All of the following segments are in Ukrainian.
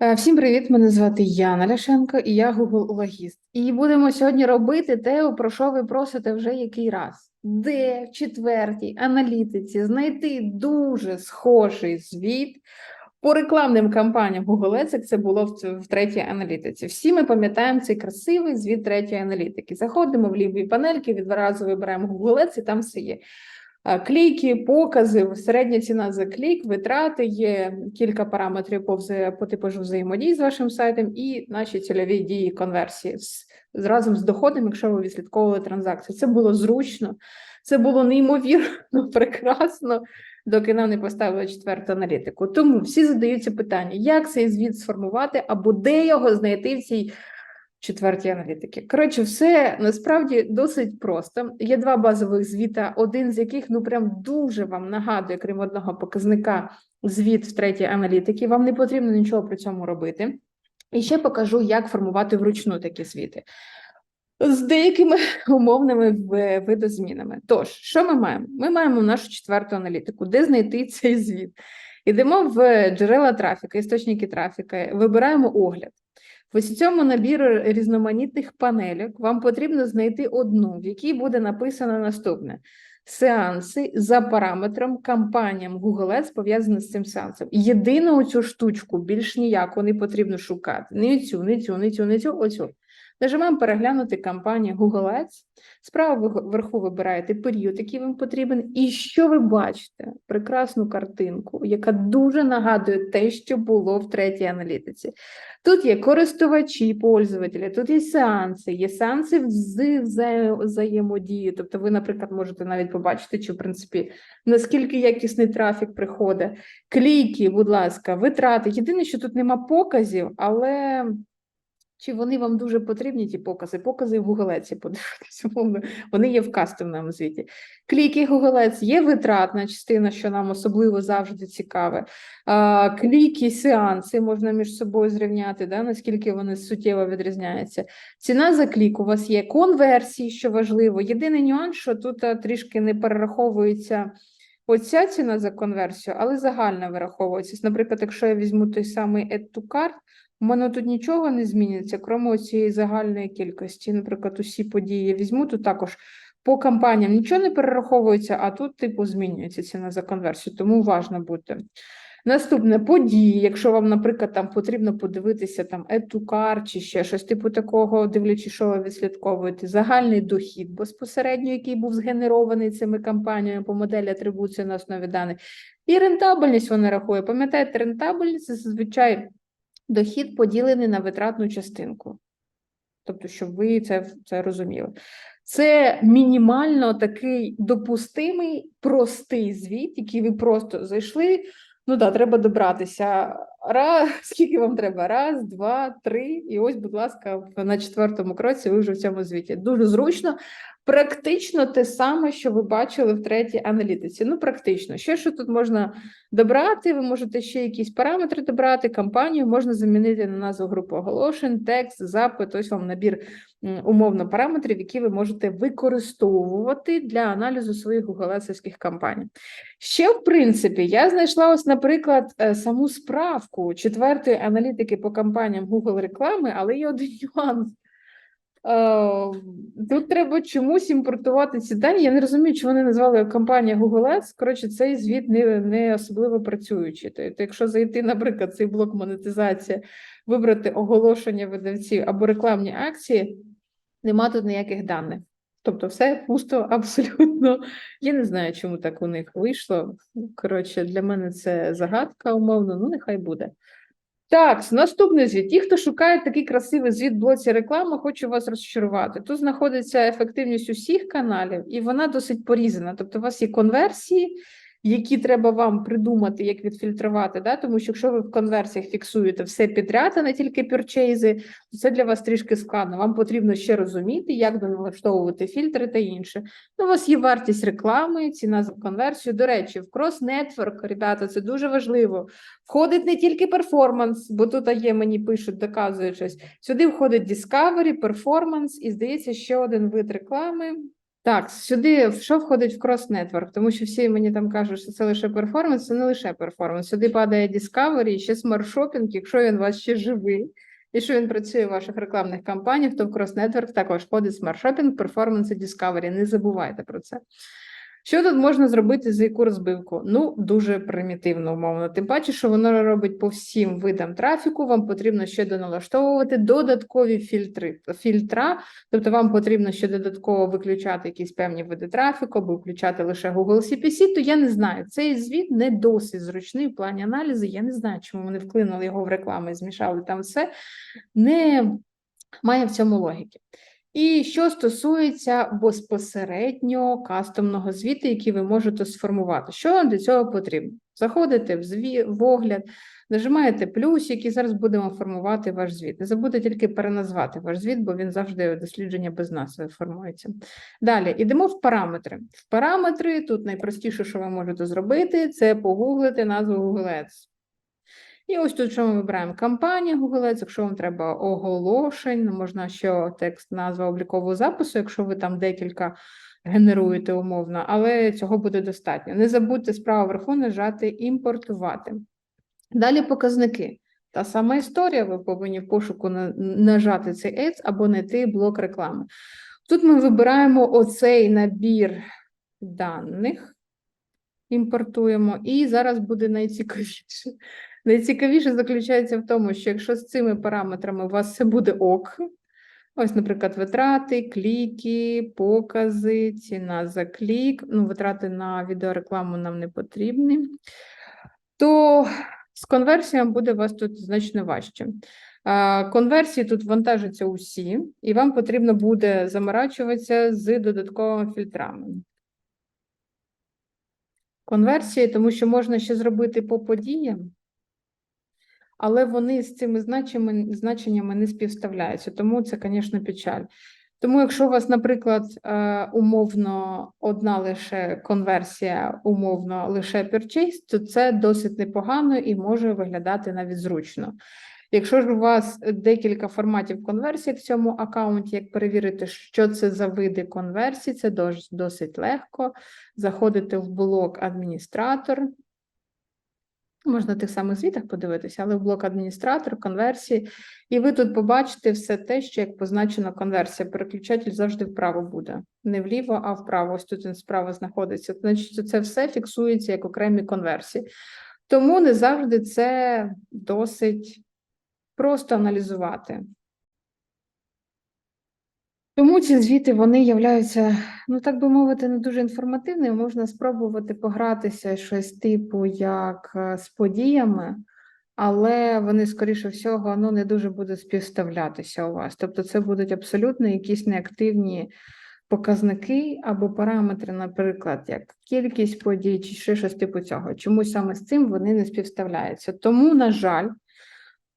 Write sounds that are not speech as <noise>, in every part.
Е, Всім привіт! Мене звати Яна Ляшенко і я Google логіст. І будемо сьогодні робити те, про що ви просите вже який раз. Де в четвертій аналітиці знайти дуже схожий звіт по рекламним кампаніям Google Ads, як це було в, третій аналітиці. Всі ми пам'ятаємо цей красивий звіт третьої аналітики. Заходимо в ліві панельки, відразу вибираємо Google Ads і там все є. Е, Кліки, покази, середня ціна за клік, витрати, є кілька параметрів по, типажу взаємодії з вашим сайтом і наші цільові дії конверсії з, разом з доходом, якщо ви відслідковували транзакції. Це було зручно, це було неймовірно <laughs> прекрасно, доки нам не поставили четверту аналітику. Тому всі задаються питання, як цей звіт сформувати або де його знайти в цій четвертій аналітики. Коротше, все насправді досить просто. Є два базових звіта, один з яких ну прям дуже вам нагадує, крім одного показника, звіт в третій аналітики. Вам не потрібно нічого при цьому робити. І ще покажу, як формувати вручну такі звіти. З деякими <laughs> умовними видозмінами. Тож, що ми маємо? Ми маємо нашу четверту аналітику, де знайти цей звіт. Йдемо в джерела трафіка, істочники трафіка, вибираємо огляд. В ось цьому набіру різноманітних панелек вам потрібно знайти одну, в якій буде написано наступне: сеанси за параметром кампаніям Google Ads пов'язані з цим сеансом. Єдину цю штучку більш ніяку не потрібно шукати. Не цю, не цю, не цю, не цю, оцю. Нажимаємо переглянути кампанію Google Ads. Справа вверху вибираєте період, який вам потрібен. І що ви бачите? Прекрасну картинку, яка дуже нагадує те, що було в третій аналітиці. Тут є користувачі, пользователі, тут є сеанси, є сеанси з взаємодії. Тобто ви, наприклад, можете навіть побачити, чи в принципі наскільки якісний трафік приходить. Кліки, будь ласка, витрати. Єдине, що тут нема показів, але чи вони вам дуже потрібні, ті покази? Покази в Ads, подивитися, <laughs> умовно, вони є в кастомному звіті. Кліки Ads, є витратна частина, що нам особливо завжди цікаве. Кліки, сеанси можна між собою зрівняти, да, наскільки вони суттєво відрізняються. Ціна за клік у вас є конверсії, що важливо. Єдиний нюанс, що тут трішки не перераховується. Оця ціна за конверсію, але загальна вираховується. Наприклад, якщо я візьму той самий Add to Cart, у мене тут нічого не зміниться, крім цієї загальної кількості. Наприклад, усі події я візьму, тут також по кампаніям нічого не перераховується, а тут, типу, змінюється ціна за конверсію, тому уважно бути. Наступне події, якщо вам, наприклад, там потрібно подивитися там cart чи ще щось типу такого, дивлячись, що ви відслідковуєте, загальний дохід безпосередньо, який був згенерований цими кампаніями по моделі атрибуції на основі даних, і рентабельність вона рахує. Пам'ятаєте, рентабельність зазвичай дохід поділений на витратну частинку. Тобто, щоб ви це, це розуміли. Це мінімально такий допустимий, простий звіт, який ви просто зайшли. Ну так, треба добратися. Раз, <laughs> скільки вам треба? Раз, два, три. І ось, будь ласка, на четвертому кроці ви вже в цьому звіті. Дуже зручно. Практично те саме, що ви бачили в третій аналітиці. Ну, практично. Ще що тут можна добрати, ви можете ще якісь параметри добрати, кампанію можна замінити на назву групи оголошень, текст, запит, ось вам набір умовно параметрів, які ви можете використовувати для аналізу своїх гуглесовських кампаній. Ще, в принципі, я знайшла ось, наприклад, е, саму справку четвертої аналітики по кампаніям Google реклами, але є один нюанс. Е, Тут треба чомусь імпортувати ці дані. Я не розумію, чи вони назвали компанія Google Ads. Коротше, цей звіт не, не особливо працюючий. Тобто, якщо зайти, наприклад, цей блок монетизація, вибрати оголошення видавців або рекламні акції, нема тут ніяких даних. Тобто, все пусто <laughs> абсолютно. Я не знаю, чому так у них вийшло. Коротше, для мене це загадка умовно, ну нехай буде. Так, наступний звіт. Ті, хто шукає такий красивий звіт блоці реклами, хочу вас розчарувати. Тут знаходиться ефективність усіх каналів, і вона досить порізана. Тобто, у вас є конверсії, які треба вам придумати, як відфільтрувати. Да? Тому що якщо ви в конверсіях фіксуєте все підряд, а не тільки пюрчейзи, то це для вас трішки складно. Вам потрібно ще розуміти, як налаштовувати фільтри та інше. Ну, у вас є вартість реклами, ціна за конверсію. До речі, в Network, ребята, це дуже важливо. Входить не тільки перформанс, бо тут є, мені пишуть, доказують щось. Сюди входить Discovery, перформанс і, здається, ще один вид реклами. Так, сюди що входить в крос-нетворк? Тому що всі мені там кажуть, що це лише перформанс, це не лише перформанс. Сюди падає Discovery, ще смарт-шопінг, якщо він у вас ще живий, і що він працює в ваших рекламних кампаніях, то в крос-нетворк також входить смарт-шопінг, перформанс і Discovery. Не забувайте про це. Що тут можна зробити за яку розбивку? Ну, дуже примітивно, умовно. Тим паче, що воно робить по всім видам трафіку. Вам потрібно ще доналаштовувати додаткові фільтри, фільтра, тобто вам потрібно ще додатково виключати якісь певні види трафіку, або включати лише Google CPC, то я не знаю. Цей звіт не досить зручний в плані аналізу. Я не знаю, чому вони вклинули його в рекламу і змішали там все. Не має в цьому логіки. І що стосується безпосередньо кастомного звіту, який ви можете сформувати, що вам для цього потрібно? Заходите в зві... в огляд, нажимаєте плюсик і зараз будемо формувати ваш звіт. Не забудьте тільки переназвати ваш звіт, бо він завжди дослідження без назви формується. Далі йдемо в параметри. В параметри тут найпростіше, що ви можете зробити, це погуглити назву Google Ads. І ось тут, що ми вибираємо кампанія Google Ads, якщо вам треба оголошень, можна ще текст, назва облікового запису, якщо ви там декілька генеруєте умовно, але цього буде достатньо. Не забудьте справа вверху нажати імпортувати. Далі показники. Та сама історія, ви повинні в пошуку нажати цей Ads або знайти блок реклами. Тут ми вибираємо оцей набір даних, імпортуємо, і зараз буде найцікавіше. Найцікавіше заключається в тому, що якщо з цими параметрами у вас все буде ок, ось, наприклад, витрати, кліки, покази, ціна за клік, ну, витрати на відеорекламу нам не потрібні, то з конверсіями буде у вас тут значно важче. Конверсії тут вантажаться усі, і вам потрібно буде заморачуватися з додатковими фільтрами. Конверсії, тому що можна ще зробити по подіям, але вони з цими значеннями, значеннями не співставляються, тому це, звісно, печаль. Тому, якщо у вас, наприклад, е, умовно одна лише конверсія, умовно лише purchase, то це досить непогано і може виглядати навіть зручно. Якщо ж у вас декілька форматів конверсії в цьому аккаунті, як перевірити, що це за види конверсій, це досить легко. Заходите в блок адміністратор. Можна в тих самих звітах подивитися, але в блок адміністратор, конверсії, і ви тут побачите все те, що як позначено конверсія. Переключатель завжди вправо буде. Не вліво, а вправо. Ось тут він справа знаходиться. Значить, це все фіксується як окремі конверсії. Тому не завжди це досить просто аналізувати. Тому ці звіти вони являються, ну так би мовити, не дуже інформативними. Можна спробувати погратися щось типу як е, з подіями, але вони, скоріше всього, ну не дуже будуть співставлятися у вас. Тобто, це будуть абсолютно якісь неактивні показники або параметри, наприклад, як кількість подій чи ще щось типу цього. Чомусь саме з цим вони не співставляються. Тому, на жаль.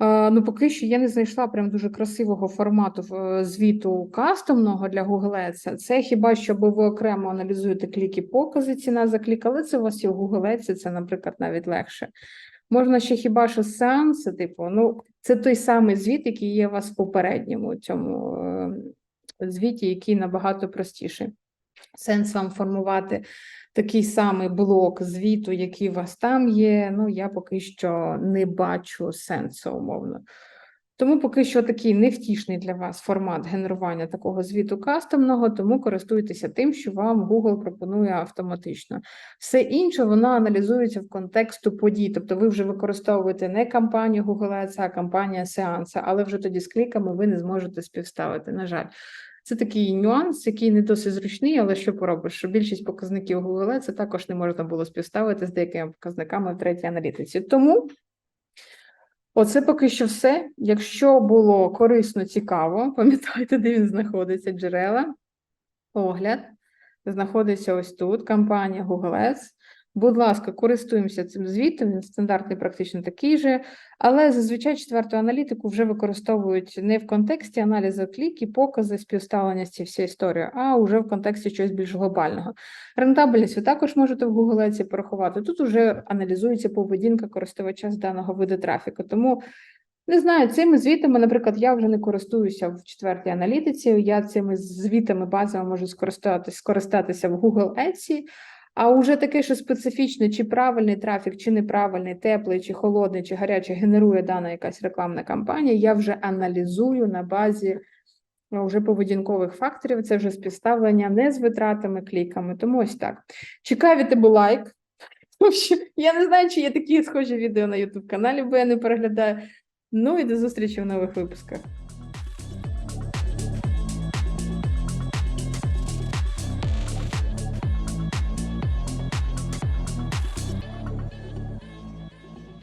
Е, Ну, поки що я не знайшла прям дуже красивого формату е, звіту кастомного для Google Ads. Це хіба що ви окремо аналізуєте кліки, покази, ціна за клік, але це у вас є в Google Ads, це, наприклад, навіть легше. Можна ще хіба що сеанси, типу, ну, це той самий звіт, який є у вас в попередньому цьому е, звіті, який набагато простіший. Сенс вам формувати такий самий блок звіту, який у вас там є, ну я поки що не бачу сенсу умовно. Тому поки що такий невтішний для вас формат генерування такого звіту кастомного, тому користуйтеся тим, що вам Google пропонує автоматично. Все інше воно аналізується в контексту подій, тобто ви вже використовуєте не кампанію Google Ads, а кампанія сеанса, але вже тоді з кліками ви не зможете співставити, на жаль. Це такий нюанс, який не досить зручний, але що поробиш, що більшість показників Google це також не можна було співставити з деякими показниками в третій аналітиці. Тому оце поки що все. Якщо було корисно, цікаво, <laughs> пам'ятайте, де він знаходиться, джерела, огляд, знаходиться ось тут, кампанія Google Ads. Будь ласка, користуємося цим звітом, він стандартний, практично такий же, але зазвичай четверту аналітику вже використовують не в контексті аналізу кліки, покази, співставлення з цією всією історією, а вже в контексті чогось більш глобального. Рентабельність ви також можете в Google порахувати. Тут вже аналізується поведінка користувача з даного виду трафіку. Тому Не знаю, цими звітами, наприклад, я вже не користуюся в четвертій аналітиці. Я цими звітами базово можу скористатися в Google Ads, а уже таке, що специфічно, чи правильний трафік, чи неправильний, теплий, чи холодний, чи гарячий генерує дана якась рекламна кампанія, я вже аналізую на базі ну, вже поведінкових факторів. Це вже співставлення не з витратами, кліками. Тому ось так. Чекаю тебе лайк. <laughs> Я не знаю, чи є такі схожі відео на YouTube каналі, бо я не переглядаю. Ну і до зустрічі в нових випусках.